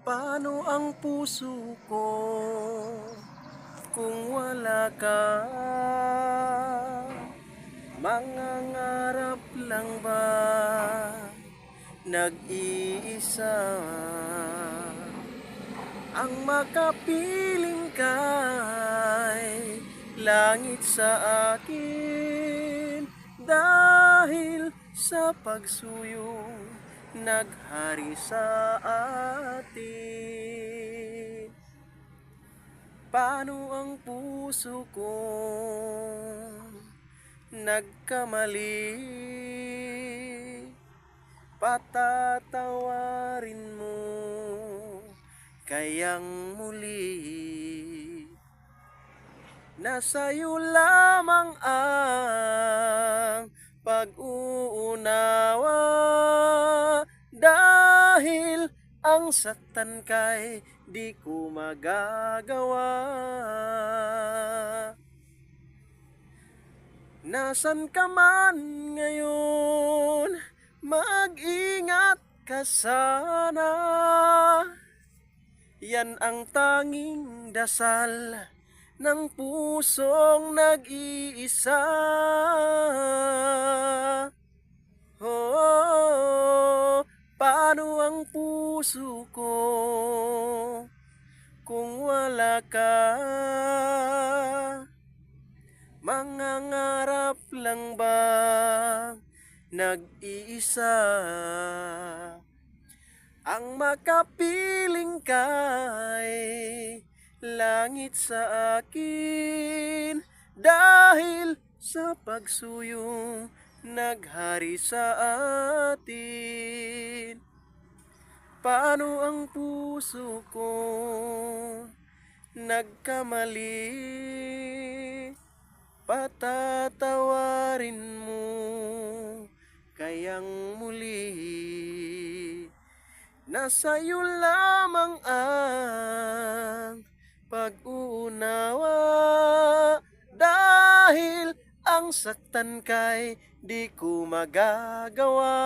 Paano ang puso ko kung wala ka? Mangangarap lang ba nag-iisa? Ang makapiling kay langit sa akin dahil sa pagsuyong naghari sa atin. Paano ang puso ko nagkamali? Patatawarin mo kayang muli Nasa'yo lamang ang pag-uunawa ang saktan kay di ko magagawa. Nasaan ka man ngayon? Mag-ingat ka sana. Yan ang tanging dasal ng pusong nag-iisa. Ang puso ko kung wala ka? Mangangarap lang ba nag-iisa? Ang makapiling kay langit sa akin dahil sa pagsuyong naghari sa atin. Paano ang puso ko nagkamali? Patatawarin mo kayang muli. Nasa'yo lamang ang pag-uunawa Dahil ang saktan kay di ko magagawa